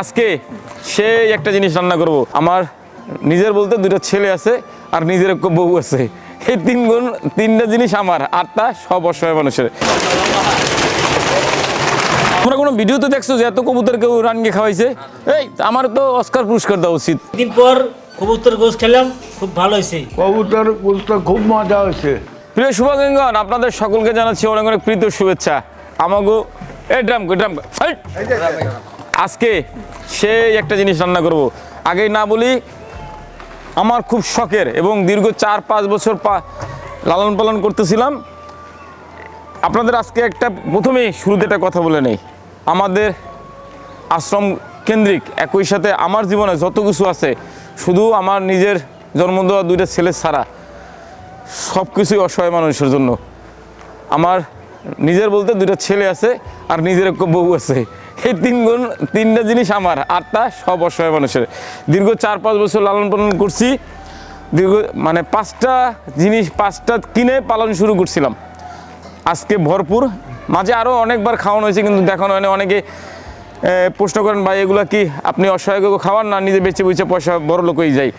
আজকে সেই একটা জিনিস রান্না করব। আমার নিজের বলতে দুটো ছেলে আছে আর নিজের একটা বউ আছে। এই তিন গুণ তিনটা জিনিস আমার আটটা সব অসহায় মানুষের। তোমরা কোনো ভিডিওতে দেখছ যে এত কবুতর কেউ রানকে খাওয়াইছে? এই আমার তো অস্কার পুরস্কার দেওয়া উচিত। দিন পর কবুতর গোস খেলাম খুব ভালো হয়েছে কবুতর গুলতে খুব মজা হয়েছে প্রিয় শুভাগঙ্গন আপনাদের সকলকে জানাচ্ছি অনেক অনেক প্রীত শুভেচ্ছা। আমাগো এ ড্রাম ড্রাম আজকে সেই একটা জিনিস রান্না করব। আগেই না বলি, আমার খুব শখের এবং দীর্ঘ চার পাঁচ বছর পা লালন পালন করতেছিলাম। আপনাদের আজকে একটা প্রথমেই শুরুতে একটা কথা বলে নেই। আমাদের আশ্রম কেন্দ্রিক একই সাথে আমার জীবনে যত কিছু আছে, শুধু আমার নিজের জন্ম দেওয়া দুইটা ছেলে ছাড়া সব কিছুই অসহায় মানুষের জন্য। আমার নিজের বলতে দুটো ছেলে আছে আর নিজের বউ আছে। এই তিন গুণ, তিনটা জিনিস আমার, আটটা সব অসহায় মানুষের। দীর্ঘ চার, পাঁচ বছর লালন পালন করছি। দীর্ঘ মানে পাঁচটা জিনিস, পাঁচটা কিনে পালন শুরু করছিলাম। আজকে ভরপুর। মাঝে আরও অনেকবার খাওয়ানো হয়েছে, কিন্তু দেখানো হয়নি। অনেকে প্রশ্ন করেন, ভাই, এগুলো কি আপনি অসহায়কে খাওয়ান না? নিজে বেঁচে বুঝে পয়সা বড় লোক হয়ে যাই?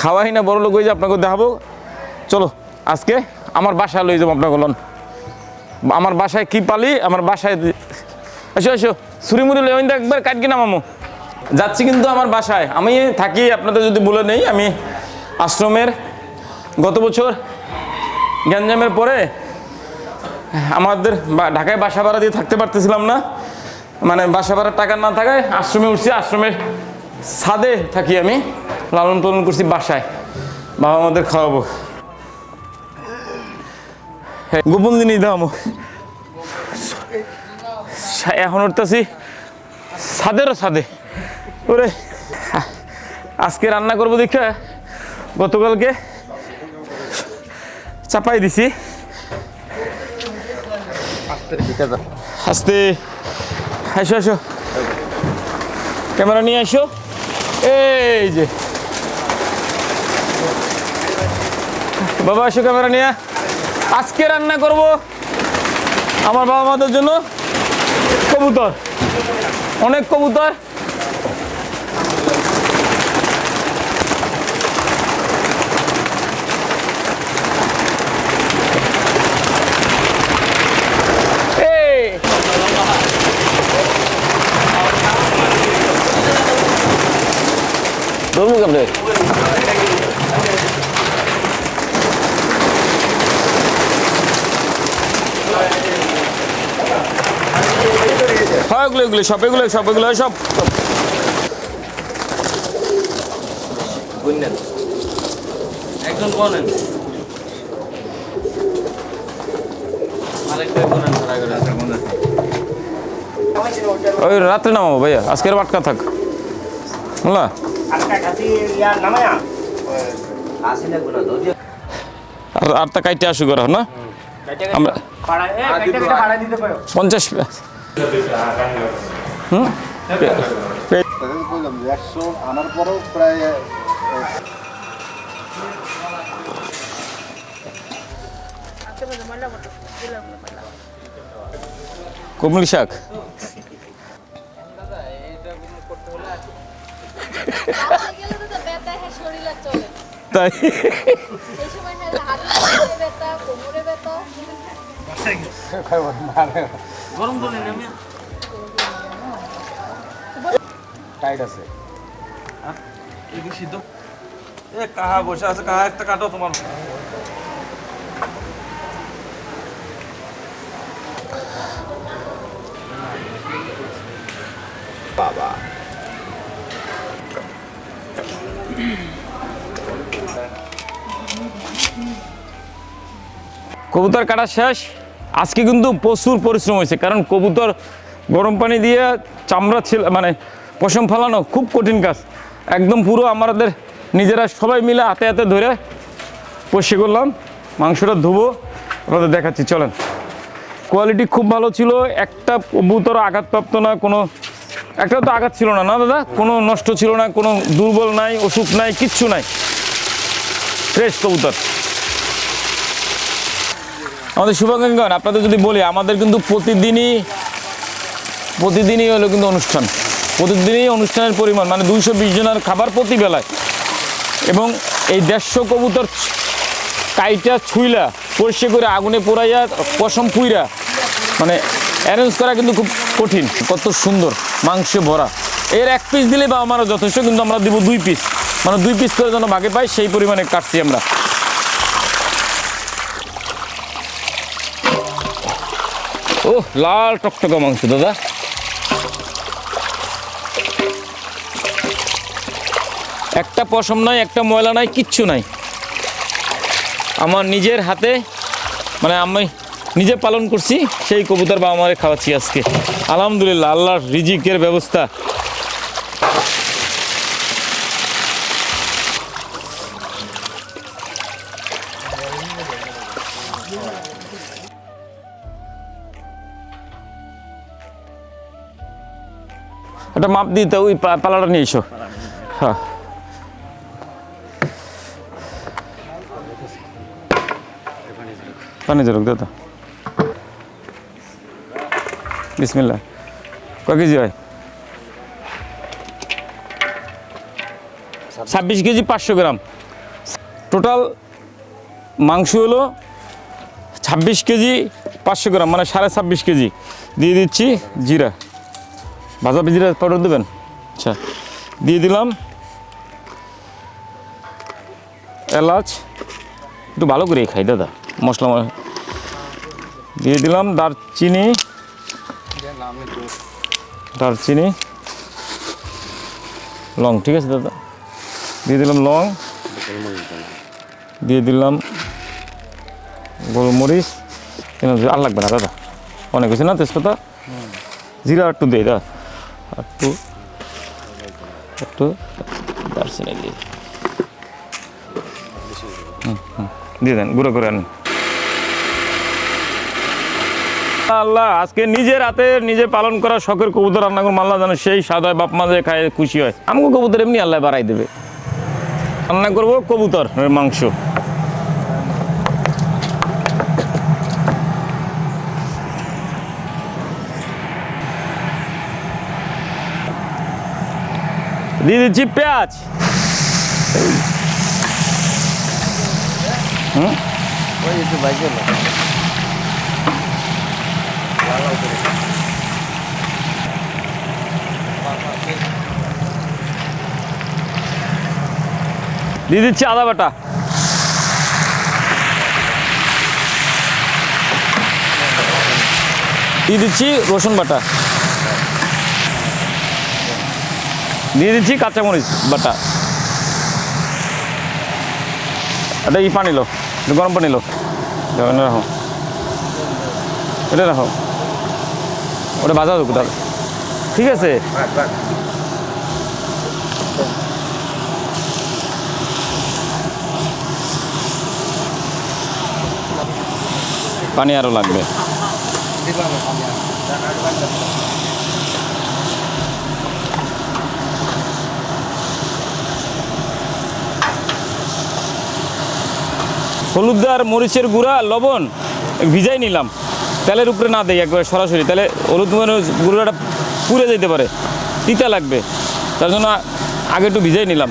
খাওয়াই না, বড় লোক হয়ে যায় আপনাকে দেখাবো। চলো, আজকে আমার বাসায় লই যাব আপনাকে, লন। আমার বাসায় কি পালি? আমার বাসায় এসো এসো সুরিমুরি লই একবার কাটকি না মামু যাচ্ছি কিন্তু আমার বাসায়। আমি থাকি, আপনাদের যদি বলে নেই, আমি আশ্রমের গত বছর গ্যাঞ্জামের পরে আমাদের ঢাকায় বাসা ভাড়া দিয়ে থাকতে পারতেছিলাম না। মানে বাসা ভাড়ার টাকা না থাকায় আশ্রমে উঠছি, আশ্রমের ছাদে থাকি আমি। লালন পালন করছি বাসায়। বাবা আমাদের খাওয়াবো। গোপন জিনিস দাও আমো। এখন উঠতেছি। ছাদেরও ছাদে। ওরে, আজকে রান্না করব দেখে গতকালকে চাপাই দিছি। আস্তে, আসো আসো। ক্যামেরা নিয়ে আসো। এই যে। বাবা, আসো ক্যামেরা নিয়ে। আজকে রান্না করব আমার বাবা মাদের জন্য। কবুতর। অনেক কবুতর। এই। ধরবো কেমনে? হ্যাঁ এগুলো এগুলো সব এগুলো সব এগুলো সব। একজন বলেন। ওই রাত্রে নামাবো ভাইয়া আজকের বাটকা থাক। বুঝলা আর আটটা কাইটে আসু করা না? আমরা পঞ্চাশ হুম পে- তাদের বললাম একশো আনার পরেও প্রায় কুমড়ি শাক তাই এই সময় হ্যাঁ গরম তো নেই আমি। টাইট আছে। এগুলো সিদ্ধ? এ কাহা বসে আছে? কাহা একটা কাটো তোমার। বাবা। কবুতর কাটা শেষ? আজকে কিন্তু প্রচুর পরিশ্রম হয়েছে, কারণ কবুতর গরম পানি দিয়ে চামড়া ছিল মানে পশম ফালানো খুব কঠিন কাজ। একদম পুরো আমাদের নিজেরা সবাই মিলে হাতে হাতে ধরে পরিষ্কার করলাম, মাংসটা ধুবো, আপনাদের দেখাচ্ছি, চলেন। কোয়ালিটি খুব ভালো ছিল, একটা কবুতর আঘাতপ্রাপ্ত না, কোনো একটা তো আঘাত ছিল না না দাদা? কোনো নষ্ট ছিল না, কোনো দুর্বল নাই, অসুখ নাই, কিচ্ছু নাই। ফ্রেশ কবুতর। আমাদের শুভাকাঙ্ক্ষণ আপনাদের যদি বলি, আমাদের কিন্তু প্রতিদিনই প্রতিদিনই হলো কিন্তু অনুষ্ঠান। প্রতিদিনই অনুষ্ঠানের পরিমাণ মানে দুইশো বিশ জনের খাবার প্রতি বেলায়। এবং এই দেড়শো কবুতর কাইটা ছুইলা, পরিষ্কার করে আগুনে পোড়াইয়া, পশম পুইরা মানে অ্যারেঞ্জ করা কিন্তু খুব কঠিন। কত সুন্দর মাংসে ভরা। এর এক পিস দিলে বা আমারও যথেষ্ট, কিন্তু আমরা দিব দুই পিস মানে দুই পিস করে যেন ভাগে পাই সেই পরিমাণে কাটছি আমরা। ও লাল টকটকা মাংস, দাদা। একটা পশম নাই, একটা ময়লা নাই, কিচ্ছু নাই। আমার নিজের হাতে মানে আমি নিজে পালন করছি, সেই কবুতর বা আমারে খাওয়াচ্ছি আজকে। আলহামদুলিল্লাহ, আল্লাহর রিজিকের ব্যবস্থা। একটা মাপ দিতে ওই পালাটা নিয়ে এসো। হ্যাঁ। পানি জরুক দাদা। বিসমিল্লা কয় কেজি হয়? ছাব্বিশ কেজি পাঁচশো গ্রাম। টোটাল মাংস হলো ছাব্বিশ কেজি পাঁচশো গ্রাম মানে সাড়ে ছাব্বিশ কেজি। দিয়ে দিচ্ছি জিরা। ভাজা জিরা পাউডার দেবেন? আচ্ছা। দিয়ে দিলাম। এলাচ। একটু ভালো করে খাই দাদা। মশলা দিয়ে দিলাম দারচিনি। দারচিনি। লং ঠিক আছে দাদা। দিয়ে দিলাম লং। দিয়ে দিলাম গোলমরিচ। আর লাগবে না দাদা। অনেক হয়েছে না তেজপাতা? জিরা একটু দিয়ে দাদা। একটু একটু দারচিনি দিয়ে। হুম, হুম, দিয়ে দেন গুঁড়ো করে আনেন। আল্লাহ আজকে নিজের হাতে নিজে পালন করা শখের কবুতর রান্না করে আল্লাহ জানে সেই স্বাদ হয় বাপ মা যে খায় খুশি হয়। আমাকে কবুতর এমনি আল্লাহ বাড়াই দেবে। রান্না করব কবুতর মাংস। দিয়ে দিচ্ছি পেঁয়াজ। দিয়ে দিচ্ছি আদা বাটা। দিয়ে দিচ্ছি রসুন বাটা। দিয়ে দিচ্ছি কাঁচামরিচ বাটা। এটা ই পানি লো গরম পানি লো। রাখো। এটা রাখো। ওটা ভাজা দেবো তাহলে। ঠিক আছে। পানি আরও লাগবে। হলুদ আর মরিচের গুঁড়া লবণ ভিজাই নিলাম। তেলের উপরে না দেয় একবার সরাসরি তাহলে হলুদ গুঁড়োটা পুড়ে যেতে পারে তিতা লাগবে। তার জন্য আগে একটু ভিজাই নিলাম।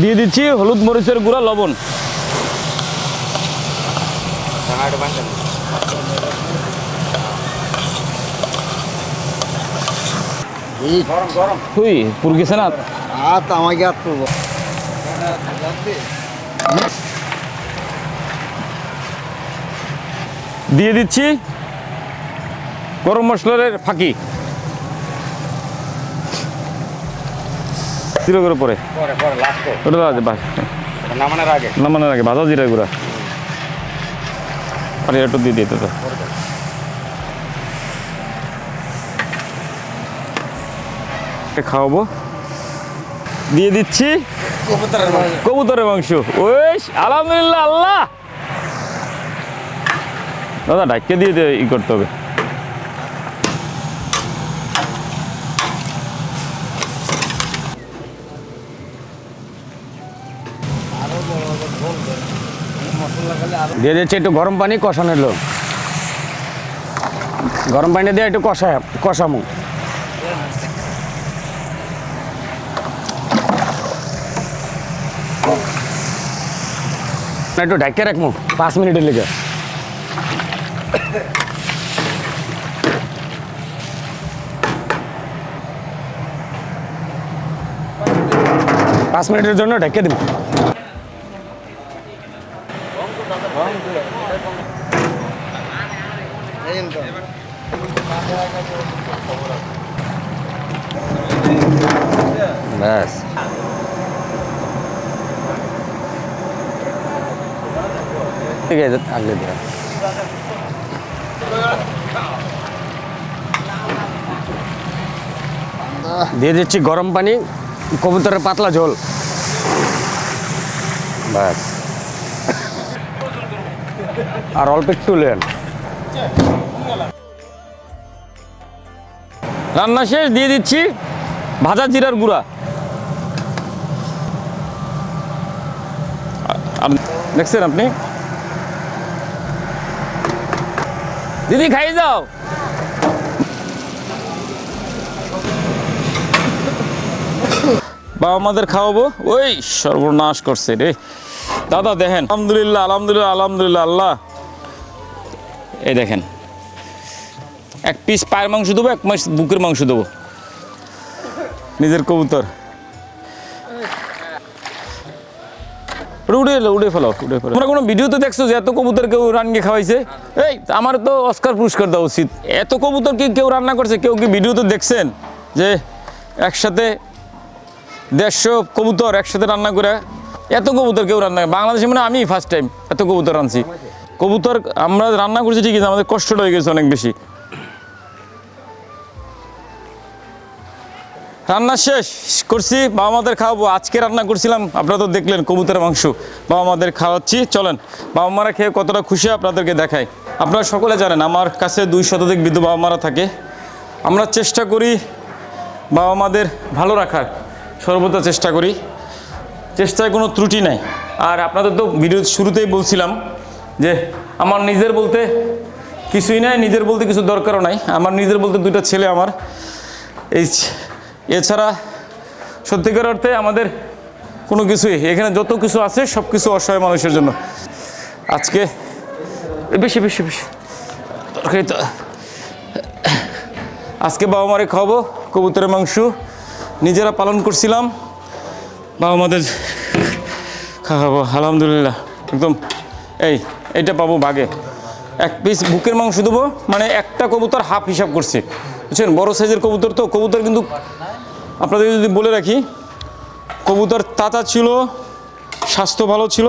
দিয়ে দিচ্ছি হলুদ মরিচের গুঁড়া লবণ। হুই পুর গেছে না? তো আমাকে আর তো দিয়ে দিচ্ছি গরম মশলার ফাঁকি। জিরো করে পরে। পরে পরে ওটা আছে বাস। নামানোর আগে। নামানোর আগে ভাজা জিরা গুঁড়া। আর একটু দিয়ে দিতে তো। খাওয়াবো। দিয়ে দিচ্ছি। কবুতরের মাংস। ওই আলহামদুলিল্লাহ, আল্লাহ। দাদা ডাক্কে দিয়ে দিয়ে ই করতে হবে। দিয়ে দিচ্ছে একটু গরম পানি, কষানোর লোক। গরম পানি দিয়ে একটু কষা, কষামু। না, একটু ঢাকিয়ে রাখব পাঁচ মিনিটের লেগে পাঁচ মিনিটের জন্য ঢেকে দিব ব্যাস আগলে দেওয়া দিয়ে দিচ্ছি গরম পানি, কবুতরের পাতলা ঝোল। ব্যাস। আর অল্প একটু লেন। রান্না শেষ, দিয়ে দিচ্ছি ভাজা জিরার গুঁড়া। দেখছেন আপনি? দিদি খাই যাও। বাবা আমাদের খাওয়াবো? ওই সর্বনাশ করছে রে। দাদা দেখেন। আলহামদুলিল্লাহ আলহামদুলিল্লাহ আলহামদুলিল্লাহ, আল্লাহ। এই দেখেন। এক পিস পায়ের মাংস দেবো, এক মাস বুকের মাংস দেবো। নিজের কবুতর। ওটা উড়ে এলো উড়ে ফেলো উড়ে ফেলো। তোমরা কোনো ভিডিওতে দেখছ যে এত কবুতর কেউ রানকে খাওয়াইছে? এই আমার তো অস্কার পুরস্কার দেওয়া উচিত। এত কবুতর কি কেউ রান্না করছে? কেউ কি ভিডিওতে দেখছেন? যে একসাথে দেড়শো কবুতর একসাথে রান্না করে এত কবুতর কেউ রান্না বাংলাদেশে মানে আমি ফার্স্ট টাইম এত কবুতর রাঁধছি। কবুতর আমরা রান্না করছি ঠিকই আছে, আমাদের কষ্টটা হয়ে গেছে অনেক বেশি। রান্না শেষ করছি, বাবা মাদের খাওয়াবো। আজকে রান্না করছিলাম, আপনারা তো দেখলেন কবুতরের মাংস। বাবা মাদের খাওয়াচ্ছি, চলেন। বাবা মারা খেয়ে কতটা খুশি আপনাদেরকে দেখাই। আপনারা সকলে জানেন, আমার কাছে দুই শতাধিক বৃদ্ধ বাবা মারা থাকে। আমরা চেষ্টা করি বাবা মাদের ভালো রাখার, সর্বদা চেষ্টা করি। চেষ্টায় কোনো ত্রুটি নাই। আর আপনাদের তো ভিডিও শুরুতেই বলছিলাম যে, আমার নিজের বলতে কিছুই নাই, নিজের বলতে কিছু দরকারও নাই। আমার নিজের বলতে দুইটা ছেলে আমার। এই এছাড়া সত্যিকার অর্থে আমাদের কোনো কিছুই, এখানে যত কিছু আছে সব কিছু অসহায় মানুষের জন্য। আজকে বেশি বেশি বেশি। আজকে বাবা মারে খাওয়াবো কবুতরের মাংস। নিজেরা পালন করছিলাম, বাবা মাদের খাওয়াবো, আলহামদুলিল্লাহ। একদম, এই এইটা পাবো বাগে এক পিস বুকের মাংস দেবো মানে একটা কবুতর হাফ হিসাব করছে। বুঝছেন? বড় সাইজের কবুতর তো, কবুতর কিন্তু আপনাদের যদি বলে রাখি, কবুতর তাতা ছিল, স্বাস্থ্য ভালো ছিল।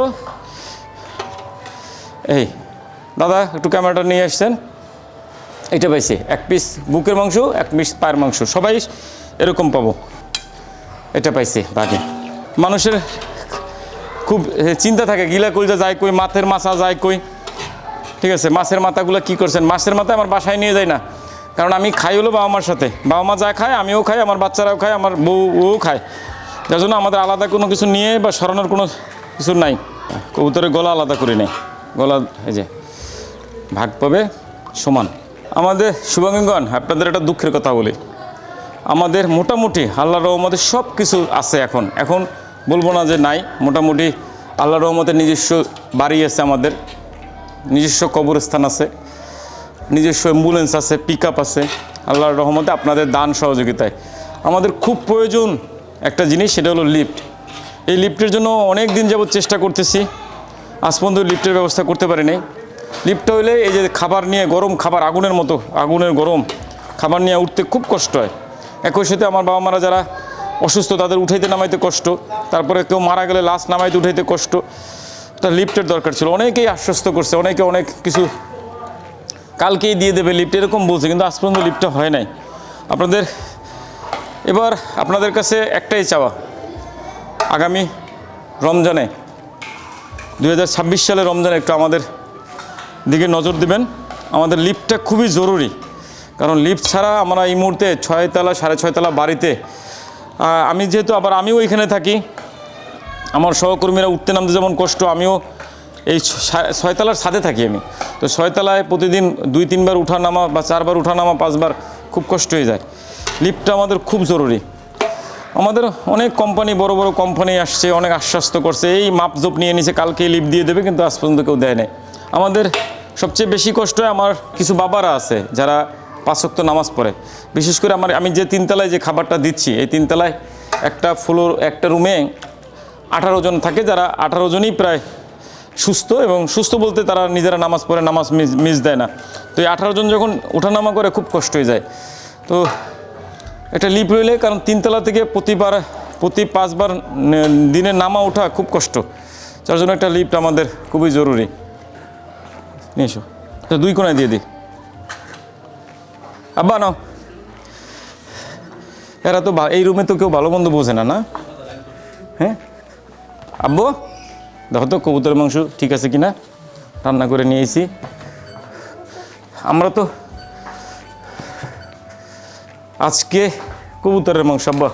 এই, দাদা, একটু ক্যামেরাটা নিয়ে আসছেন। এটা পাইছি, এক পিস বুকের মাংস, এক পিস পায়ের মাংস। সবাই এরকম পাবো। এটা পাইছি, বাকি। মানুষের খুব চিন্তা থাকে, গিলা কইজা যায় কই, মাছের মাথা যায় কই। ঠিক আছে, মাছের মাথাগুলো কি করছেন? মাছের মাথা আমার বাসায় নিয়ে যায় না। কারণ আমি খাই হলো বাবা মার সাথে। বাবা মা যা খায়, আমিও খাই, আমার বাচ্চারাও খায়, আমার বউ ও খায়। যার জন্য আমাদের আলাদা কোনো কিছু নিয়ে বা সরানোর কোনো কিছু নাই। কবুতরের গলা আলাদা করে নেই গলা, এই যে, ভাগ পাবে সমান। আমাদের শুভাঙ্গন, আপনাদের একটা দুঃখের কথা বলি। আমাদের মোটামুটি আল্লাহর রহমতে সব কিছু আছে এখন। এখন বলব না যে নাই, মোটামুটি আল্লাহর রহমতে নিজস্ব বাড়ি আছে আমাদের। নিজস্ব কবরস্থান আছে। নিজস্ব অ্যাম্বুলেন্স আছে পিক আপ আছে, আল্লাহর রহমতে আপনাদের দান সহযোগিতায়। আমাদের খুব প্রয়োজন একটা জিনিস, সেটা হলো লিফট এই লিফটের জন্য অনেক দিন যাবত চেষ্টা করতেছি। আজ পর্যন্ত লিফটের ব্যবস্থা করতে পারিনি। লিফটটা হইলে এই যে খাবার নিয়ে, গরম খাবার, আগুনের মতো, আগুনের গরম খাবার নিয়ে উঠতে খুব কষ্ট হয়। একই সাথে আমার বাবা মারা যারা অসুস্থ, তাদের উঠাইতে নামাইতে কষ্ট। তারপরে কেউ মারা গেলে লাশ নামাইতে উঠাইতে কষ্ট। তা লিফটের দরকার ছিল। অনেকেই আশ্বস্ত করছে, অনেকে অনেক কিছু কালকেই দিয়ে দেবে লিফট এরকম বলছে, কিন্তু আজ পর্যন্ত লিফটটা হয় নাই। আপনাদের, এবার আপনাদের কাছে একটাই চাওয়া। আগামী রমজানে দু হাজার ছাব্বিশ সালে রমজানে একটু আমাদের দিকে নজর দিবেন। আমাদের লিফটটা খুবই জরুরি, কারণ লিফট ছাড়া আমরা এই মুহূর্তে ছয়তলা, সাড়ে ছয়তলা বাড়িতে আমি যেহেতু আবার আমিও এখানে থাকি, আমার সহকর্মীরা উঠতে নামতে যেমন কষ্ট, আমিও এই ছয়তলার সাথে থাকি আমি। তো ছয়তলায় প্রতিদিন দুই, তিনবার উঠা নামা বা চারবার উঠা নামা পাঁচবার খুব কষ্ট হয়ে যায়। লিফটটা আমাদের খুব জরুরি। আমাদের অনেক কোম্পানি, বড় বড় কোম্পানি আসছে, অনেক আশ্বস্ত করছে। এই মাপজোপ নিয়ে নিছে কালকে লিফট দিয়ে দেবে, কিন্তু আজ পর্যন্ত কেউ দেয় নাই। আমাদের সবচেয়ে বেশি কষ্ট আমার কিছু বাবারা আছে, যারা পাঁচক্ত নামাজ পড়ে। বিশেষ করে আমার, আমি যে তিনতলায় যে খাবারটা দিচ্ছি, এই তিনতলায় একটা ফ্লোর একটা রুমে আঠারো জন থাকে, যারা আঠারো জনই প্রায় সুস্থ এবং সুস্থ বলতে তারা নিজেরা নামাজ পড়ে, নামাজ মিস দেয় না। তো এই আঠারো জন যখন ওঠানামা করে খুব কষ্ট হয়ে যায়। তো এটা লিপ রইলে, কারণ তিনতলা থেকে প্রতিবার, প্রতি পাঁচবার দিনে নামা ওঠা খুব কষ্ট। যার জন্য একটা লিফট আমাদের খুবই জরুরি। নিয়ে এসো। এটা দুই কোনায় দিয়ে দিই। আব্বা, নাও। এরা তো এই রুমে তো কেউ ভালো মন্দ বোঝে না না? হ্যাঁ? আব্বু? দেখো তো, কবুতরের মাংস ঠিক আছে কিনা? রান্না করে নিয়ে এসি আমরা তো আজকে কবুতরের মাংস, আব্বা।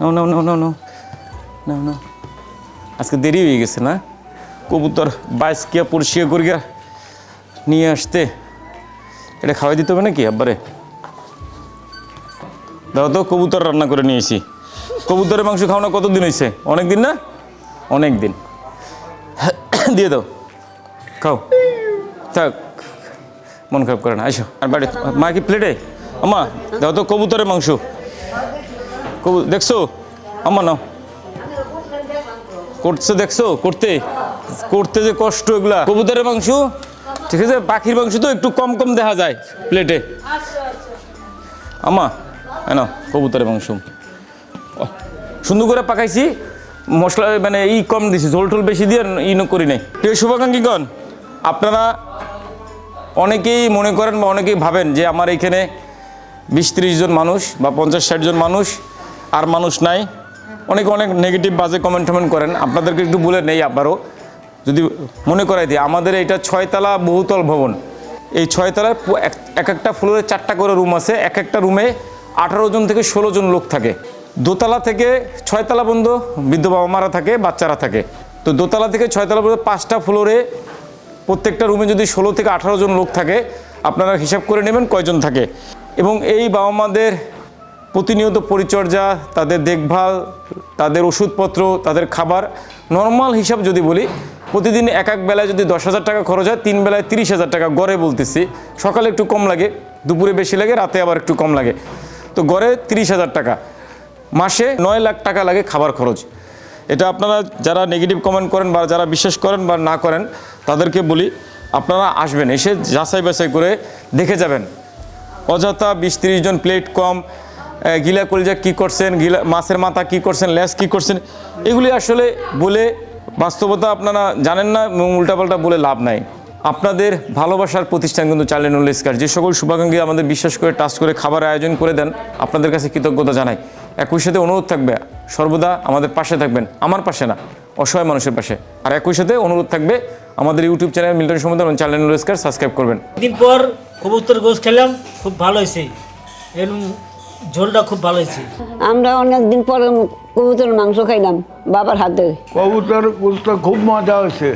নাও নাও নাও নাও নাও নাও নাও। আজকে দেরি হয়ে গেছে না? কবুতর বাইশ কিয়া পরিষ্কার করিয়া নিয়ে আসতে। এটা খাওয়াই দিতে হবে নাকি, আব্বারে? দাও তো, কবুতর রান্না করে নিয়েছি। কবুতরের মাংস খাওয়ানো কতদিন হয়েছে অনেক দিন না? অনেক দিন। দিয়ে দাও। খাও। থাক। মন খারাপ করে না আইসো আর বাড়ি মা কি প্লেটে আমা দাও তো কবুতরের মাংস। কবু দেখছ? আমা নাও। করছে, দেখছ? করতে। করতে যে কষ্ট এগুলা। কবুতরের মাংস? ঠিক আছে, পাখির মাংস তো একটু কম কম দেখা যায় প্লেটে আমা না কবুতরের মাংস। সুন্দর করে পাকাইছি। মশলা মানে ই কম দিছি, ঝোল টোল বেশি দিয়ে ই করি নাই। প্রিয় শুভাকাঙ্ক্ষীগণ, আপনারা অনেকেই মনে করেন বা অনেকেই ভাবেন যে আমার এখানে বিশ ত্রিশ জন মানুষ বা পঞ্চাশ ষাট জন মানুষ আর মানুষ নাই। অনেকে অনেক নেগেটিভ বাজে কমেন্ট টমেন্ট করেন। আপনাদেরকে একটু বলে নেই আবারও। যদি মনে করাই দিই, আমাদের এটা ছয়তলা বহুতল ভবন। এই এক- এক একটা ফ্লোরে চারটা করে রুম আছে। এক একটা রুমে আঠারো জন থেকে ষোলো জন লোক থাকে। দোতলা থেকে ছয়তলা পর্যন্ত বৃদ্ধ বাবা মারা থাকে, বাচ্চারা থাকে। তো দোতলা থেকে ছয়তলা পর্যন্ত পাঁচটা ফ্লোরে প্রত্যেকটা রুমে যদি ষোলো থেকে আঠারো জন লোক থাকে, আপনারা হিসাব করে নেবেন কয়জন থাকে। এবং এই বাবা মাদের প্রতিনিয়ত পরিচর্যা, তাদের দেখভাল, তাদের ওষুধপত্র, তাদের খাবার, নর্মাল হিসাব যদি বলি, প্রতিদিন এক এক বেলায় যদি দশ হাজার টাকা খরচ হয়, তিন বেলায় তিরিশ হাজার টাকা গড়ে বলতেছি। সকালে একটু কম লাগে, দুপুরে বেশি লাগে, রাতে আবার একটু কম লাগে। তো গড়ে তিরিশ হাজার টাকা। মাসে নয় লাখ টাকা লাগে খাবার খরচ। এটা আপনারা যারা নেগেটিভ কমেন্ট করেন বা যারা বিশ্বাস করেন বা না করেন, তাদেরকে বলি, আপনারা আসবেন, এসে যাচাই বাছাই করে দেখে যাবেন। অযথা বিশ তিরিশ জন প্লেট কম গিলা কলিজা কী করছেন, গিলা, মাছের মাথা কী করছেন ল্যাস কী করছেন, এগুলি আসলে বলে বাস্তবতা আপনারা জানেন না, এবং উল্টাপাল্টা বলে লাভ নাই। আপনাদের ভালোবাসার প্রতিষ্ঠান কিন্তু চালেন ইস্কার যে সকল শুভাকাঙ্ক্ষী আমাদের বিশ্বাস করে টাচ করে খাবার আয়োজন করে দেন, আপনাদের কাছে কৃতজ্ঞতা জানাই। একই সাথে অনুরোধ থাকবে সর্বদা আমাদের পাশে থাকবেন আমার পাশে না অসহায় মানুষের পাশে। আর একই সাথে অনুরোধ থাকবে আমাদের YouTube channel Milton Samudra channel ইস্কার subscribe করবেন। দিন পর কবুতর গোস খেলাম খুব ভালো হয়েছে। এরকম ঝোলটা খুব ভালো হয়েছে। আমরা অনেক দিন পরে কবুতর মাংস খাইলাম বাবার হাতে। কবুতর গোস্ত খুব মজা হয়েছে।